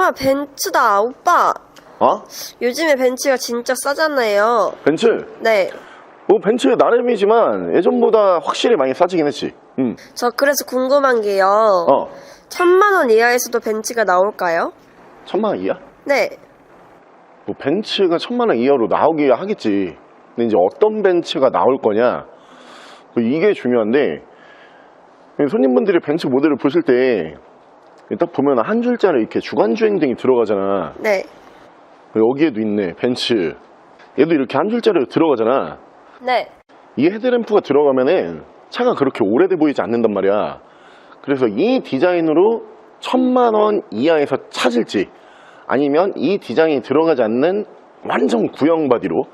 와, 벤츠다, 오빠. 어? 요즘에 벤츠가 진짜 싸잖아요. 벤츠? 네. 뭐 벤츠 나름이지만 예전보다 확실히 많이 싸지긴 했지. 응. 저 그래서 궁금한 게요. 어. 천만 원 이하에서도 벤츠가 나올까요? 천만 원 이하? 네. 뭐 벤츠가 천만 원 이하로 나오기 하겠지. 근데 이제 어떤 벤츠가 나올 거냐? 뭐 이게 중요한데 손님분들이 벤츠 모델을 보실 때 딱 보면 한 줄짜리 이렇게 주간 주행 등이 들어가잖아. 네. 여기에도 있네. 벤츠. 얘도 이렇게 한 줄짜리로 들어가잖아. 네. 이 헤드램프가 들어가면은 차가 그렇게 오래돼 보이지 않는단 말이야. 그래서 이 디자인으로 천만 원 이하에서 찾을지 아니면 이 디자인이 들어가지 않는 완전 구형 바디로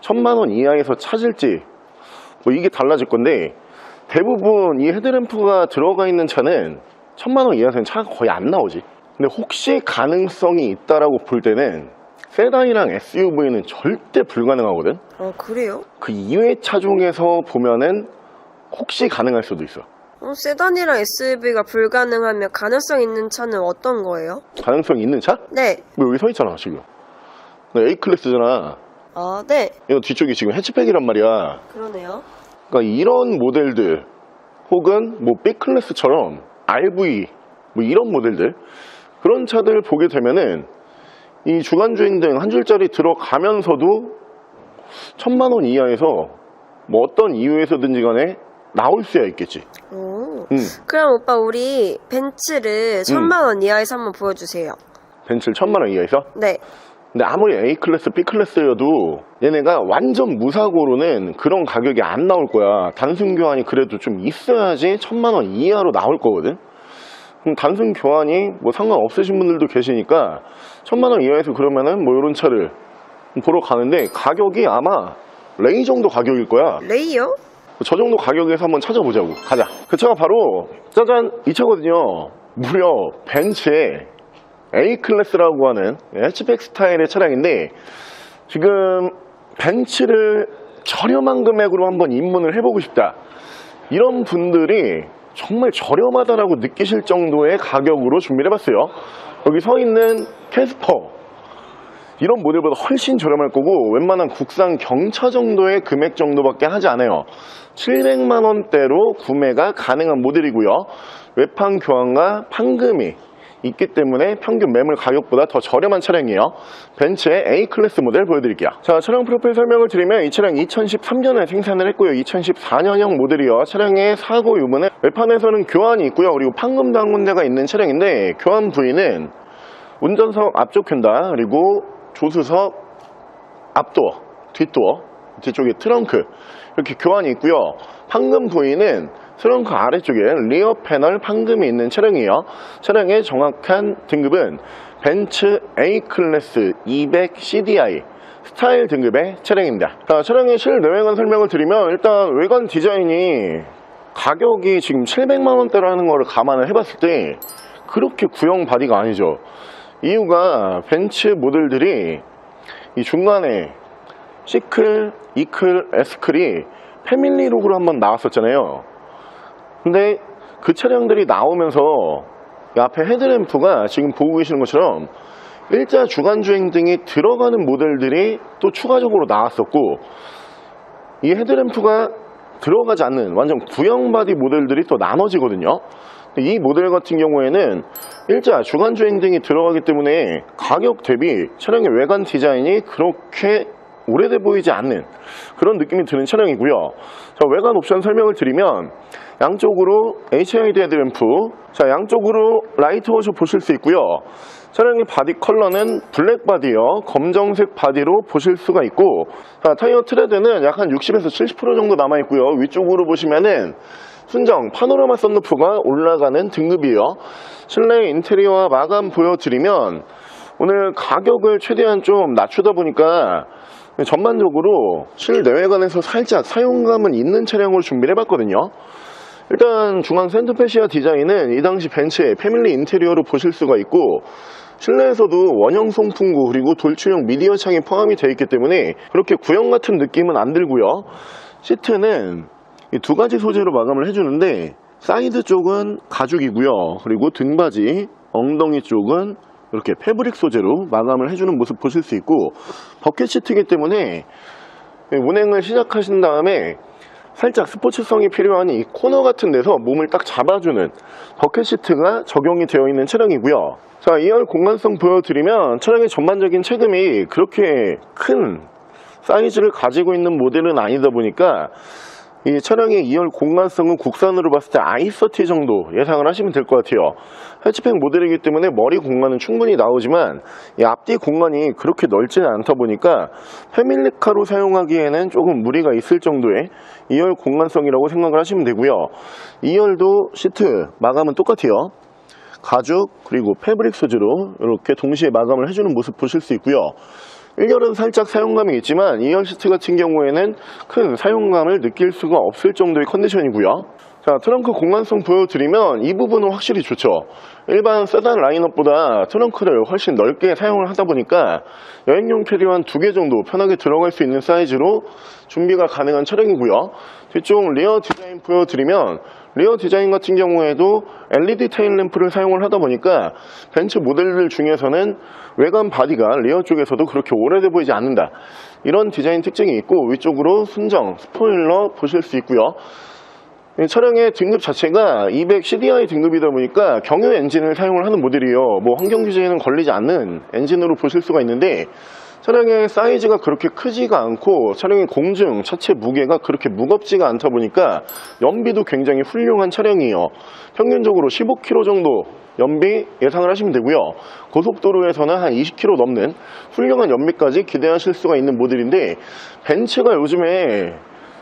천만 원 이하에서 찾을지 뭐 이게 달라질 건데 대부분 이 헤드램프가 들어가 있는 차는 천만 원 이하에서는 차가 거의 안 나오지. 근데 혹시 가능성이 있다라고 볼 때는 세단이랑 SUV는 절대 불가능하거든. 어, 그래요? 그 이외의 차 중에서 보면은 혹시 가능할 수도 있어. 어, 세단이랑 SUV가 불가능하면 가능성 있는 차는 어떤 거예요? 가능성이 있는 차? 네. 뭐 여기 서 있잖아 지금. 나 A 클래스잖아. 아, 네. 이거 뒤쪽이 지금 해치백이란 말이야. 그러네요. 그러니까 이런 모델들 혹은 뭐 B 클래스처럼 RV 뭐 이런 모델들 그런 차들 보게 되면은 이 주간 주행 등 한 줄짜리 들어가면서도 천만 원 이하에서 뭐 어떤 이유에서든지 간에 나올 수야 있겠지. 오. 음. 그럼 오빠 우리 벤츠를 천만 원 이하에서 한번 보여주세요. 벤츠를 천만 원 이하에서 네. 근데 아무리 A 클래스, B 클래스여도 얘네가 완전 무사고로는 그런 가격이 안 나올 거야. 단순 교환이 그래도 좀 있어야지 천만 원 이하로 나올 거거든. 그럼 단순 교환이 뭐 상관없으신 분들도 계시니까 천만 원 이하에서 그러면은 뭐 이런 차를 보러 가는데 가격이 아마 레이 정도 가격일 거야. 레이요? 저 정도 가격에서 한번 찾아보자고. 가자. 그 차가 바로 짜잔 이 차거든요. 무려 벤츠의 A 클래스라고 하는 해치백 스타일의 차량인데 지금 벤츠를 저렴한 금액으로 한번 입문을 해보고 싶다. 이런 분들이 정말 저렴하다라고 느끼실 정도의 가격으로 준비를 해봤어요. 여기 서 있는 캐스퍼 이런 모델보다 훨씬 저렴할 거고 웬만한 국산 경차 정도의 금액 정도밖에 하지 않아요 700만 원대로 구매가 가능한 모델이고요 외판 교환과 판금이 있기 때문에 평균 매물 가격보다 더 저렴한 차량이에요. 벤츠의 A클래스 모델 보여드릴게요. 자 차량 프로필 설명을 드리면 이 차량 2013년에 생산을 했고요. 2014년형 모델이요. 차량의 사고 유무는 외판에서는 교환이 있고요. 그리고 판금도 한 군데가 있는 차량인데 교환 부위는 운전석 앞쪽 휀다. 그리고 조수석 앞도어, 뒷도어, 뒤쪽에 트렁크 이렇게 교환이 있고요. 판금 부위는 트렁크 아래쪽에 리어 패널 판금이 있는 차량이에요. 차량의 정확한 등급은 벤츠 A 클래스 200 CDI 스타일 등급의 차량입니다. 자, 차량의 실내외관 설명을 드리면 일단 외관 디자인이 가격이 지금 700만 원대라는 거를 감안을 해봤을 때 그렇게 구형 바디가 아니죠. 이유가 벤츠 모델들이 이 중간에 C클, E클, S클이 패밀리룩으로 한번 나왔었잖아요. 근데 그 차량들이 나오면서 이 앞에 헤드램프가 지금 보고 계시는 것처럼 일자 주간 주행 등이 들어가는 모델들이 또 추가적으로 나왔었고 이 헤드램프가 들어가지 않는 완전 구형 바디 모델들이 또 나눠지거든요. 이 모델 같은 경우에는 일자 주간 주행 등이 들어가기 때문에 가격 대비 차량의 외관 디자인이 그렇게 오래돼 보이지 않는 그런 느낌이 드는 차량이고요. 자, 외관 옵션 설명을 드리면 양쪽으로 HID 헤드램프, 자 양쪽으로 라이트 워셔 보실 수 있고요. 차량의 바디 컬러는 블랙 바디요, 검정색 바디로 보실 수가 있고, 자, 타이어 트레드는 약 한 60에서 70% 정도 남아 있고요. 위쪽으로 보시면은 순정 파노라마 썬루프가 올라가는 등급이에요. 실내 인테리어와 마감 보여드리면 오늘 가격을 최대한 좀 낮추다 보니까 전반적으로 실내외관에서 살짝 사용감은 있는 차량으로 준비를 해봤거든요. 일단 중앙 센터페시아 디자인은 이 당시 벤츠의 패밀리 인테리어로 보실 수가 있고 실내에서도 원형 송풍구 그리고 돌출형 미디어 창이 포함이 되어 있기 때문에 그렇게 구형 같은 느낌은 안 들고요. 시트는 이두 가지 소재로 마감을 해주는데 사이드 쪽은 가죽이고요. 그리고 등받이, 엉덩이 쪽은 이렇게 패브릭 소재로 마감을 해주는 모습 보실 수 있고 버켓 시트이기 때문에 운행을 시작하신 다음에 살짝 스포츠성이 필요한 이 코너 같은 데서 몸을 딱 잡아주는 버켓 시트가 적용이 되어 있는 차량이고요. 자, 2열 공간성 보여드리면 차량의 전반적인 체금이 그렇게 큰 사이즈를 가지고 있는 모델은 아니다 보니까 이 차량의 2열 공간성은 국산으로 봤을 때 i30 정도 예상을 하시면 될 것 같아요. 해치팩 모델이기 때문에 머리 공간은 충분히 나오지만 이 앞뒤 공간이 그렇게 넓지는 않다 보니까 패밀리카로 사용하기에는 조금 무리가 있을 정도의 2열 공간성이라고 생각을 하시면 되고요. 2열도 시트 마감은 똑같아요. 가죽 그리고 패브릭 소재로 이렇게 동시에 마감을 해주는 모습 보실 수 있고요. 1열은 살짝 사용감이 있지만 2열 시트 같은 경우에는 큰 사용감을 느낄 수가 없을 정도의 컨디션이고요. 자, 트렁크 공간성 보여드리면 이 부분은 확실히 좋죠. 일반 세단 라인업보다 트렁크를 훨씬 넓게 사용을 하다 보니까 여행용 캐리어 두개 정도 편하게 들어갈 수 있는 사이즈로 준비가 가능한 차량이고요. 뒤쪽 리어 디자인 보여드리면 리어 디자인 같은 경우에도 LED 테일 램프를 사용을 하다 보니까 벤츠 모델들 중에서는 외관 바디가 리어 쪽에서도 그렇게 오래돼 보이지 않는다. 이런 디자인 특징이 있고 위쪽으로 순정 스포일러 보실 수 있고요. 이 차량의 등급 자체가 200 CDI 등급이다 보니까 경유 엔진을 사용을 하는 모델이에요. 뭐 환경 규제에는 걸리지 않는 엔진으로 보실 수가 있는데 차량의 사이즈가 그렇게 크지가 않고 차량의 공중 차체 무게가 그렇게 무겁지가 않다 보니까 연비도 굉장히 훌륭한 차량이에요. 평균적으로 15km 정도 연비 예상을 하시면 되고요. 고속도로에서는 한 20km 넘는 훌륭한 연비까지 기대하실 수가 있는 모델인데 벤츠가 요즘에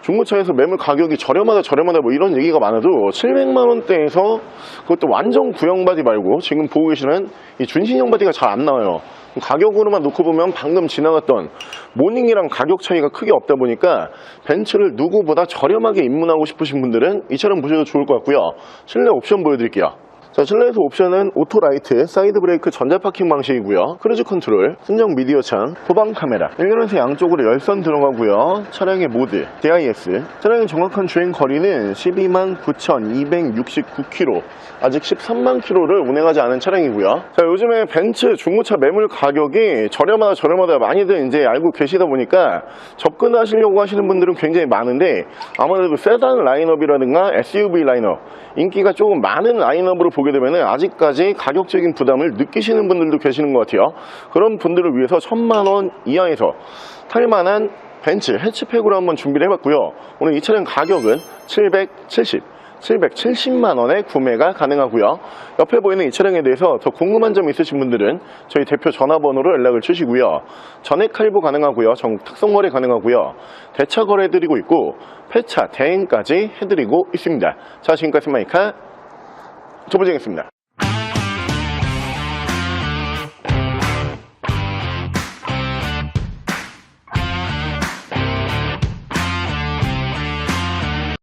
중고차에서 매물 가격이 저렴하다 저렴하다 뭐 이런 얘기가 많아도 700만 원대에서 그것도 완전 구형 바디 말고 지금 보고 계시는 이 준신형 바디가 잘 안 나와요. 가격으로만 놓고 보면 방금 지나갔던 모닝이랑 가격 차이가 크게 없다 보니까 벤츠를 누구보다 저렴하게 입문하고 싶으신 분들은 이 차량 보셔도 좋을 것 같고요. 실내 옵션 보여드릴게요. 자, 실내에서 옵션은 오토라이트, 사이드 브레이크, 전자 파킹 방식이고요. 크루즈 컨트롤, 순정 미디어 창, 후방 카메라. 1년에서 양쪽으로 열선 들어가고요. 차량의 모드, DIS. 차량의 정확한 주행 거리는 12만 9,269km. 아직 13만 km를 운행하지 않은 차량이고요. 자, 요즘에 벤츠 중고차 매물 가격이 저렴하다 저렴하다 많이들 이제 알고 계시다 보니까 접근하시려고 하시는 분들은 굉장히 많은데 아무래도 세단 라인업이라든가 SUV 라인업 인기가 조금 많은 라인업으로 보게 되면 아직까지 가격적인 부담을 느끼시는 분들도 계시는 것 같아요. 그런 분들을 위해서 천만 원 이하에서 탈만한 벤츠 해치팩으로 한번 준비를 해봤고요. 오늘 이 차량 가격은 770, 770만 원에 구매가 가능하고요. 옆에 보이는 이 차량에 대해서 더 궁금한 점 있으신 분들은 저희 대표 전화번호로 연락을 주시고요. 전액 할부 가능하고요. 전 특성 거래 가능하고요. 대차 거래 해드리고 있고 폐차 대행까지 해드리고 있습니다. 자 지금까지 마이카 조보정이었습니다.